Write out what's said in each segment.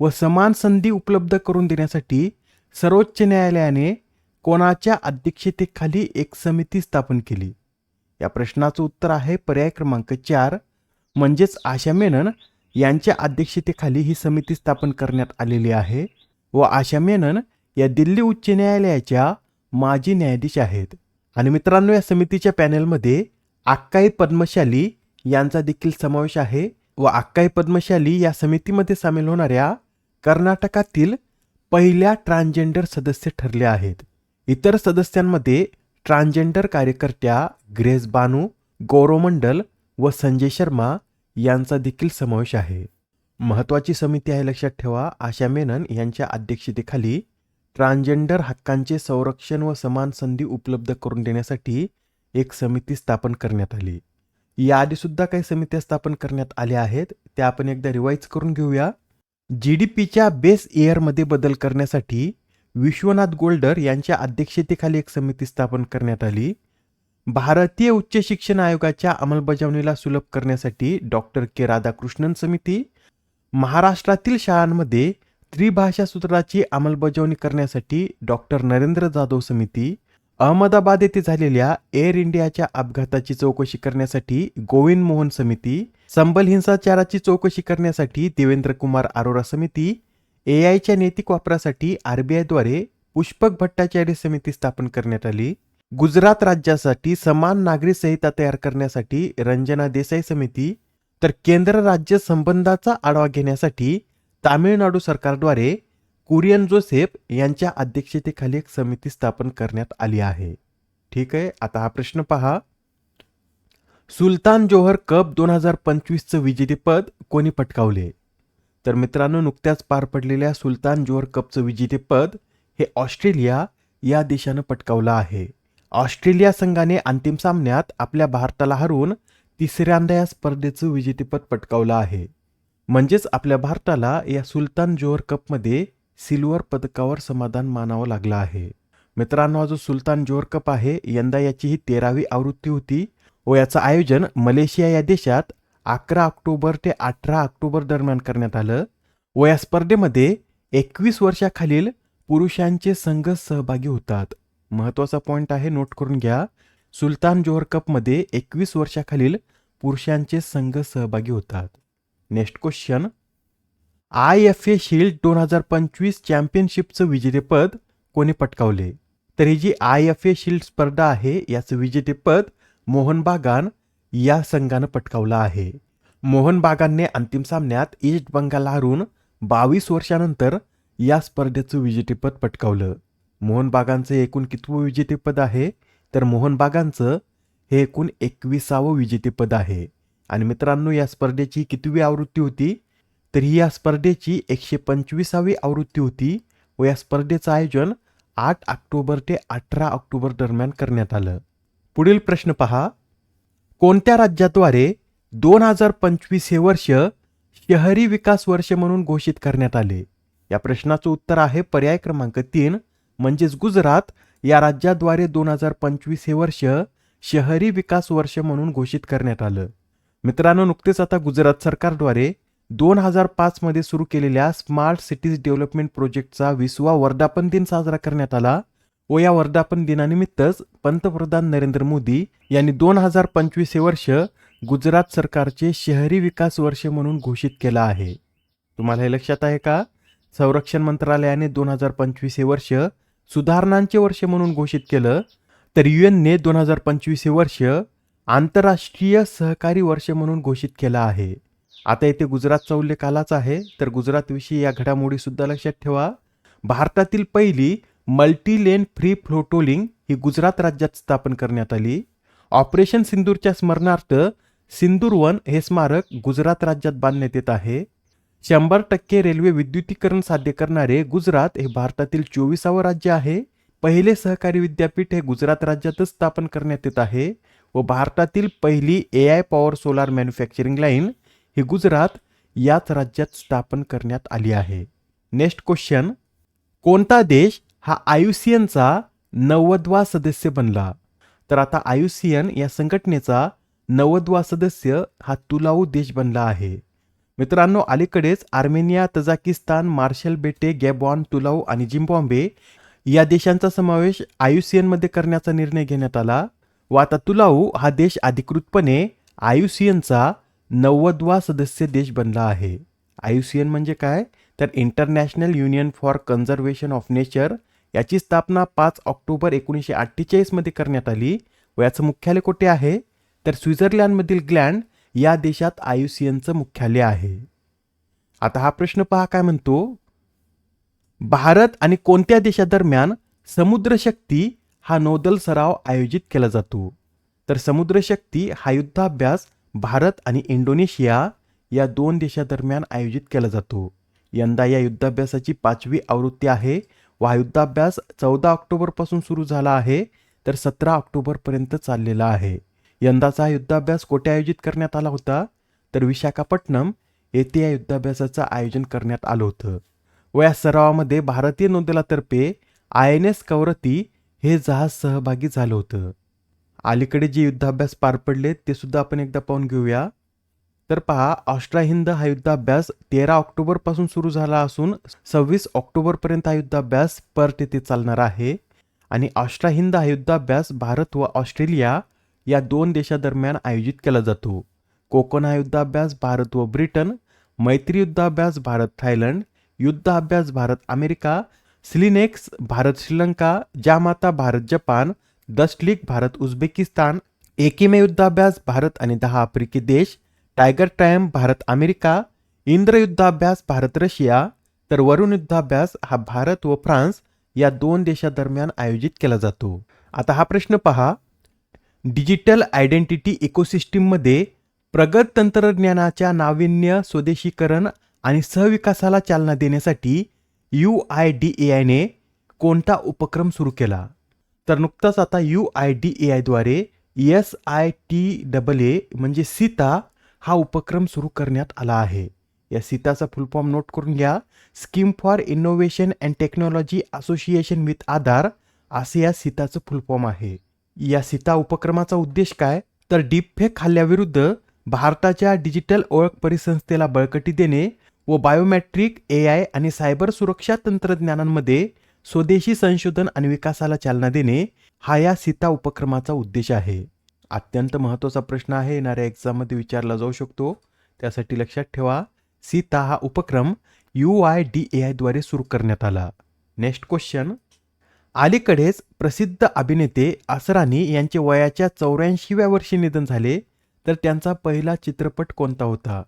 व समान संधी उपलब्ध करून देण्यासाठी सर्वोच्च न्यायालयाने कोणाच्या अध्यक्षतेखाली एक समिती स्थापन केली? या प्रश्नाचं उत्तर आहे पर्याय क्रमांक चार म्हणजेच आशा मेनन यांच्या अध्यक्षतेखाली ही समिती स्थापन करण्यात आलेली आहे व आशा मेनन या दिल्ली उच्च न्यायालयाच्या माजी न्यायाधीश आहेत. आणि मित्रांनो या समितीच्या पॅनेलमध्ये आक्काई पद्मशाली यांचा देखील समावेश आहे व आक्काई पद्मशाली या समितीमध्ये सामील होणाऱ्या कर्नाटकातील पहिल्या ट्रान्सजेंडर सदस्य ठरल्या आहेत. इतर सदस्यांमध्ये ट्रान्सजेंडर कार्यकर्त्या ग्रेस बानू गौरवमंडल व संजय शर्मा यांचा देखील समावेश आहे. महत्त्वाची समिती आहे लक्षात ठेवा. आशा मेनन यांच्या अध्यक्षतेखाली ट्रान्सजेंडर हक्कांचे संरक्षण व समान संधी उपलब्ध करून देण्यासाठी एक समिती स्थापन करण्यात आली. याआधीसुद्धा काही समित्या स्थापन करण्यात आल्या आहेत. त्या आपण एकदा रिवाईज करून घेऊया. जी डी पीच्या बेस इयरमध्ये बदल करण्यासाठी विश्वनाथ गोल्डर यांच्या अध्यक्षतेखाली एक समिती स्थापन करण्यात आली. भारतीय उच्च शिक्षण आयोगाच्या अंमलबजावणीला सुलभ करण्यासाठी डॉक्टर के. राधाकृष्णन समिती महाराष्ट्रातील शाळांमध्ये त्रिभाषा सूत्राची अंमलबजावणी करण्यासाठी डॉक्टर नरेंद्र जाधव समिती अहमदाबाद येथे झालेल्या एअर इंडियाच्या अपघाताची चौकशी करण्यासाठी गोविंद मोहन समिती संबल हिंसाचाराची चौकशी करण्यासाठी देवेंद्र कुमार अरोरा समिती ए आयच्या नैतिक वापरासाठी आरबीआयद्वारे पुष्पक भट्टाचार्य समिती स्थापन करण्यात आली. गुजरात राज्यासाठी समान नागरी संहिता तयार करण्यासाठी रंजना देसाई समिती तर केंद्र राज्य संबंधाचा आढावा घेण्यासाठी तामिळनाडू सरकारद्वारे कुरियन जोसेफ यांच्या अध्यक्षतेखाली एक समिती स्थापन करण्यात आली आहे. ठीक आहे आता हा प्रश्न पहा. सुलतान जोहर कप दोन हजार पंचवीसचं विजेतेपद कोणी पटकावले? तर मित्रांनो नुकत्याच पार पडलेल्या सुलतान जोहर कपचं विजेतेपद हे ऑस्ट्रेलिया या देशानं पटकावलं आहे. ऑस्ट्रेलिया संघाने अंतिम सामन्यात आपल्या भारताला हरवून तिसऱ्यांदा या स्पर्धेचं विजेतेपद पटकावलं आहे. म्हणजेच आपल्या भारताला या सुलतान जोहर कपमध्ये सिल्वर पदकावर समाधान मानावं लागलं आहे. मित्रांनो हा जो सुलतान जोहर कप आहे यंदा याची ही तेरावी आवृत्ती होती. व याचं आयोजन मलेशिया या देशात अकरा ऑक्टोबर ते अठरा ऑक्टोबर दरम्यान करण्यात आलं. व या स्पर्धेमध्ये एकवीस वर्षाखालील पुरुषांचे संघ सहभागी होतात. महत्त्वाचा पॉईंट आहे नोट करून घ्या. सुलतान जोहर कपमध्ये एकवीस वर्षाखालील पुरुषांचे संघ सहभागी होतात. Next question I F A shield दोन हजार पंचवीस चॅम्पियनशिपचं विजेतेपद कोणी पटकावले? तर ही जी आय एफ ए शिल्ड स्पर्धा आहे याचं विजेतेपद मोहन बागान या संघानं पटकावलं आहे. मोहन बागानने अंतिम सामन्यात ईस्ट बंगाल हरून बावीस वर्षानंतर या स्पर्धेचं विजेतेपद पटकावलं. मोहन बागांचं एकूण कितवं विजेतेपद आहे? तर मोहन बागांचं हे एकूण एकविसावं विजेतेपद आहे. आणि मित्रांनो या स्पर्धेची कितवी आवृत्ती होती? तर ही या स्पर्धेची एकशे पंचवीसावी आवृत्ती होती व या स्पर्धेचं आयोजन आठ ऑक्टोबर ते अठरा ऑक्टोबर दरम्यान करण्यात आलं. पुढील प्रश्न पहा. कोणत्या राज्याद्वारे दोन हजार पंचवीस हे वर्ष शहरी विकास वर्ष म्हणून घोषित करण्यात आले? या प्रश्नाचं उत्तर आहे पर्याय क्रमांक तीन म्हणजेच गुजरात. या राज्याद्वारे दोन हजार पंचवीस हे वर्ष शहरी विकास वर्ष म्हणून घोषित करण्यात आलं. मित्रांनो नुकतेच आता गुजरात सरकारद्वारे दोन हजार पाचमध्ये सुरू केलेल्या स्मार्ट सिटीज डेव्हलपमेंट प्रोजेक्टचा विसवा वर्धापन दिन साजरा करण्यात आला. व या वर्धापन दिनानिमित्तच पंतप्रधान नरेंद्र मोदी यांनी दोन हजार पंचवीस हे वर्ष गुजरात सरकारचे शहरी विकास वर्ष म्हणून घोषित केलं आहे. तुम्हाला हे लक्षात आहे का? संरक्षण मंत्रालयाने दोन हजार पंचवीस हे वर्ष सुधारणांचे वर्ष म्हणून घोषित केलं. तर यू एनने दोन हजार पंचवीस हे वर्ष आंतरराष्ट्रीय सहकारी वर्ष म्हणून घोषित केलं आहे. आता इथे गुजरातचा उल्लेख आलाच आहे. तर गुजरातविषयी या घडामोडीसुद्धा लक्षात ठेवा. भारतातील पहिली मल्टीलेन फ्री फ्लोटोलिंग ही गुजरात राज्यात स्थापन करण्यात आली. ऑपरेशन सिंदूरच्या स्मरणार्थ सिंदूरवन हे स्मारक गुजरात राज्यात बांधण्यात येत आहे. शंभर टक्के रेल्वे विद्युतीकरण साध्य करणारे गुजरात हे भारतातील चोवीसावं राज्य आहे. पहिले सहकारी विद्यापीठ हे गुजरात राज्यातच स्थापन करण्यात येत आहे व भारतातील पहिली A I power solar manufacturing line ही गुजरात याच राज्यात स्थापन करण्यात आली आहे. नेक्स्ट क्वेश्चन कोणता देश हा आयुसियनचा नव्वदवा सदस्य बनला. तर आता आयुसियन या संघटनेचा नव्वदवा सदस्य हा तुलाऊ देश बनला आहे. मित्रांनो अलीकडेच आर्मेनिया तजाकिस्तान मार्शल बेटे गॅबॉन तुलाऊ आणि जिम्बॉम्बे या देशांचा समावेश आयुसियनमध्ये करण्याचा निर्णय घेण्यात आला व आता तुलाऊ हा देश अधिकृतपणे आयुसियनचा नव्वदवा सदस्य देश बनला आहे. आयुसियन म्हणजे काय? तर international union for conservation of nature याची स्थापना पाच ऑक्टोबर एकोणीसशे अठ्ठेचाळीसमध्ये करण्यात आली व याचं मुख्यालय कुठे आहे? तर स्वित्झर्लंडमधील ग्लँड या देशात आयुसियनचं मुख्यालय आहे. आता हा प्रश्न पहा काय म्हणतो? भारत आणि कोणत्या देशादरम्यान समुद्रशक्ती हा नौदल सराव आयोजित केला जातो? तर समुद्रशक्ती हा युद्धाभ्यास भारत आणि इंडोनेशिया या दोन देशादरम्यान आयोजित केला जातो. यंदा या युद्धाभ्यासाची पाचवी आवृत्ती आहे व हा युद्धाभ्यास चौदा ऑक्टोबरपासून सुरू झाला आहे तर सतरा ऑक्टोबरपर्यंत चाललेला आहे. यंदाचा हा युद्धाभ्यास कोठे आयोजित करण्यात आला होता? तर विशाखापट्टणम येथे या युद्धाभ्यासाचं आयोजन करण्यात आलं होतं. व या सरावामध्ये भारतीय नौदलातर्फे आय एन एस कवरती हे जहाज सहभागी झालं होतं. अलीकडे जे युद्धाभ्यास पार पडले ते सुद्धा आपण एकदा पाहून घेऊया. तर पहा ऑस्ट्रा हिंद हा युद्धाभ्यास तेरा ऑक्टोबरपासून सुरू झाला असून सव्वीस ऑक्टोबरपर्यंत हा युद्धाभ्यास पर्ट येथे चालणार आहे. आणि ऑस्ट्रा हिंद हा युद्धाभ्यास भारत व ऑस्ट्रेलिया या दोन देशादरम्यान आयोजित केला जातो. कोकण हा युद्धाभ्यास भारत व ब्रिटन मैत्री युद्धाभ्यास भारत थायलंड युद्धाभ्यास भारत अमेरिका स्लिनेक्स भारत श्रीलंका जामाता भारत जपान दशलिक भारत उझबेकिस्तान एकिमे युद्धाभ्यास भारत आणि दहा आफ्रिकी देश Tiger Triumph Bharat America Indra युद्धाभ्यास भारत रशिया तर वरुण युद्धाभ्यास हा भारत व फ्रान्स या दोन देशादरम्यान आयोजित केला जातो. आता हा प्रश्न पहा. डिजिटल आयडेंटिटी इकोसिस्टीममध्ये प्रगत तंत्रज्ञानाच्या नाविन्य स्वदेशीकरण आणि सहविकासाला चालना देण्यासाठी यू आय डी ए आयने कोणता उपक्रम सुरू केला? तर नुकताच आता यू आय डी ए आयद्वारे S I T double A म्हणजे सीता हा उपक्रम सुरू करण्यात आला आहे. या सीताचा फुलफॉर्म नोट करून घ्या. Scheme for innovation and technology association with Aadhaar असे या सीताचं फुलफॉर्म आहे. या सीता उपक्रमाचा उद्देश काय? तर डीपफेक हल्ल्याविरुद्ध भारताच्या डिजिटल ओळख परिसंस्थेला बळकटी देणे व बायोमॅट्रिक ए आय आणि सायबर सुरक्षा तंत्रज्ञानांमध्ये स्वदेशी संशोधन आणि विकासाला चालना देणे हा या सीता उपक्रमाचा उद्देश आहे. अत्यंत महत्त्वाचा प्रश्न आहे. येणाऱ्या एक्झाममध्ये विचारला जाऊ शकतो. त्यासाठी लक्षात ठेवा सीता हा उपक्रम यू आय डी ए आयद्वारे सुरू करण्यात आला. Next question. अलीकडेच प्रसिद्ध अभिनेते असरानी यांचे वयाच्या चौऱ्याऐंशीव्या वर्षी निधन झाले. तर त्यांचा पहिला चित्रपट कोणता होता?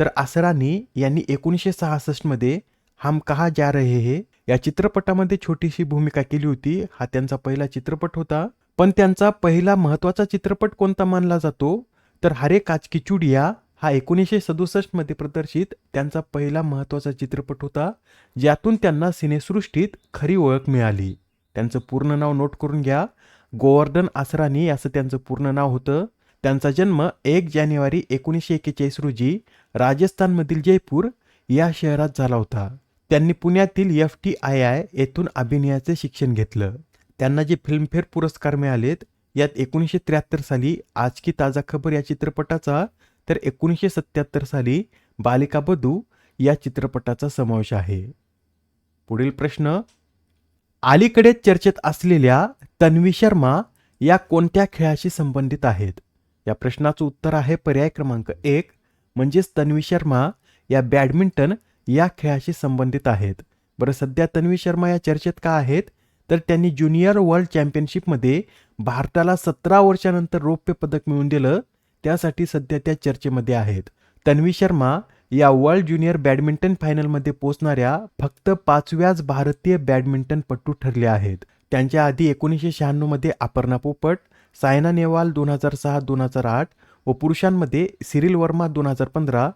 तर असरानी यांनी एकोणीसशे सहासष्टमध्ये हम कहा जा रहे हे या चित्रपटामध्ये छोटीशी भूमिका केली होती. हा त्यांचा पहिला चित्रपट होता. पण त्यांचा पहिला महत्त्वाचा चित्रपट कोणता मानला जातो? तर हरे काच की चुडिया हा एकोणीसशे सदुसष्टमध्ये प्रदर्शित त्यांचा पहिला महत्त्वाचा चित्रपट होता ज्यातून त्यांना सिनेसृष्टीत खरी ओळख मिळाली. त्यांचं पूर्ण नाव नोट करून घ्या. गोवर्धन आसरानी असं त्यांचं पूर्ण नाव होतं. त्यांचा जन्म एक जानेवारी एकोणीसशे एक्केचाळीस रोजी राजस्थानमधील जयपूर या शहरात झाला होता. त्यांनी पुण्यातील एफ टी आय आय येथून अभिनयाचे शिक्षण घेतलं. त्यांना जे फिल्मफेअर पुरस्कार मिळालेत यात एकोणीसशे त्र्याहत्तर साली आज की ताजा खबर या चित्रपटाचा तर एकोणीसशे सत्याहत्तर साली बालिका बधू या चित्रपटाचा समावेश आहे. पुढील प्रश्न अलीकडे चर्चेत असलेल्या तन्वी शर्मा या कोणत्या खेळाशी संबंधित आहेत? या प्रश्नाचं उत्तर आहे पर्याय क्रमांक एक म्हणजेच तन्वी शर्मा या बॅडमिंटन या खेळाशी संबंधित आहेत. बरं सध्या तन्वी शर्मा या चर्चेत का आहेत? तर त्यांनी ज्युनियर वर्ल्ड चॅम्पियनशिपमध्ये भारताला सतरा वर्षानंतर रौप्य पदक मिळवून दिलं. त्यासाठी सध्या त्या चर्चेमध्ये आहेत. तन्वी शर्मा या वर्ल्ड ज्युनियर बॅडमिंटन फायनलमध्ये पोहोचणाऱ्या फक्त पाचव्याच भारतीय बॅडमिंटनपटू ठरले आहेत. त्यांच्या आधी एकोणीसशे शहाण्णवमध्ये अपर्णा पोपट सायना नेहवाल दोन हजार सहा दोन हजार आठ व पुरुषांमध्ये सिरिल वर्मा दोन हजार पंधरा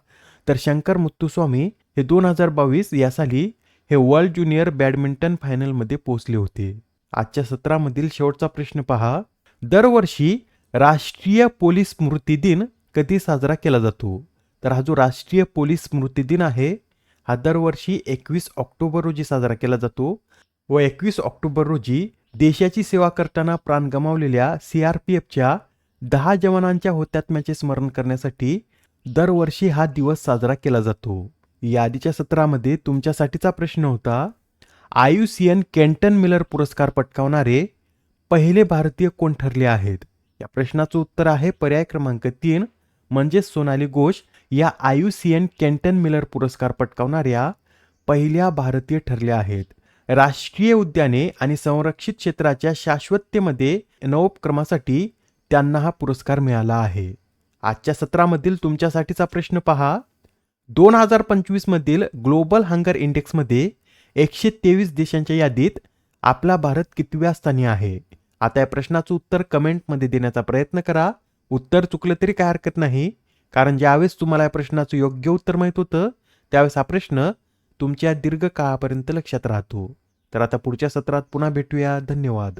तर शंकर मुत्तुस्वामी हे दोन हजार बावीस या साली हे वर्ल्ड ज्युनियर बॅडमिंटन फायनलमध्ये पोहोचले होते. आजच्या सत्रामधील शेवटचा प्रश्न पहा. दरवर्षी राष्ट्रीय पोलीस स्मृती दिन कधी साजरा केला जातो? तर हा जो राष्ट्रीय पोलीस स्मृती दिन आहे हा दरवर्षी एकवीस ऑक्टोबर रोजी साजरा केला जातो व एकवीस ऑक्टोबर रोजी देशाची सेवा करताना प्राण गमावलेल्या सी आर पी एफच्या दहा जवानांच्या हुतात्म्याचे स्मरण करण्यासाठी दरवर्षी हा दिवस साजरा केला जातो. यादीच्या सत्रामध्ये तुमच्यासाठीचा प्रश्न होता आयुसीएन कॅन्टन मिलर पुरस्कार पटकावणारे पहिले भारतीय कोण ठरले आहेत? या प्रश्नाचं उत्तर आहे पर्याय क्रमांक तीन म्हणजेच सोनाली घोष या आयुसीएन कॅन्टन मिलर पुरस्कार पटकावणाऱ्या पहिल्या भारतीय ठरल्या आहेत. राष्ट्रीय उद्याने आणि संरक्षित क्षेत्राच्या शाश्वततेमध्ये नवोपक्रमासाठी त्यांना हा पुरस्कार मिळाला आहे. आजच्या सत्रामधील तुमच्यासाठीचा प्रश्न पहा. दोन हजार पंचवीसमधील ग्लोबल हंगर इंडेक्समध्ये एकशे तेवीस देशांच्या यादीत आपला भारत कितव्या स्थानी आहे? आता या प्रश्नाचं उत्तर कमेंटमध्ये देण्याचा प्रयत्न करा. उत्तर चुकलं तरी काय हरकत नाही कारण ज्यावेळेस तुम्हाला या प्रश्नाचं योग्य उत्तर माहीत होतं त्यावेळेस हा प्रश्न तुमच्या दीर्घ काळापर्यंत लक्षात राहतो. तर आता पुढच्या सत्रात पुन्हा भेटूया. धन्यवाद.